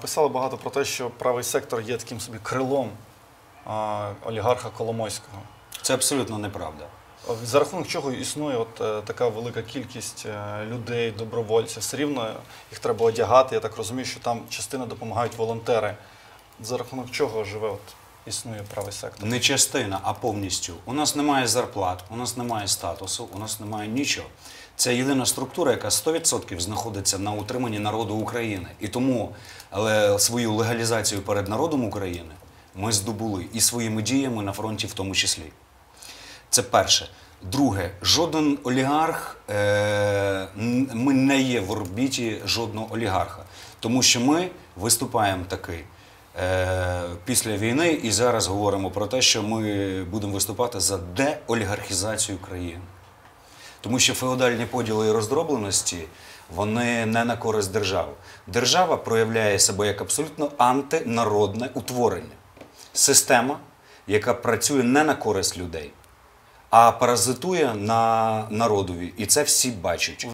Писали багато про те, що правий сектор є таким собі крилом а, олігарха Коломойського. Це абсолютно неправда. За рахунок чого існує от е, така велика кількість е, людей, добровольців, все рівно їх треба одягати. Я так розумію, що там частина допомагають волонтери. За рахунок чого живе от існує правий сектор? Не частина, а повністю. У нас немає зарплат, у нас немає статусу, у нас немає нічого. Це єдина структура, яка 100% знаходиться на утриманні народу України. І тому але свою легалізацію перед народом України ми здобули і своїми діями на фронті в тому числі. Це перше. Друге, жоден олігарх, е, ми не є в орбіті жодного олігарха, тому що ми виступаємо таки після війни і зараз говоримо про те, що ми будемо виступати за деолігархізацію країни. Тому що феодальні поділи і роздробленості вони не на користь держави. Держава проявляє себе як абсолютно антинародне утворення, система, яка працює не на користь людей, а паразитує на народові. І це всі бачать.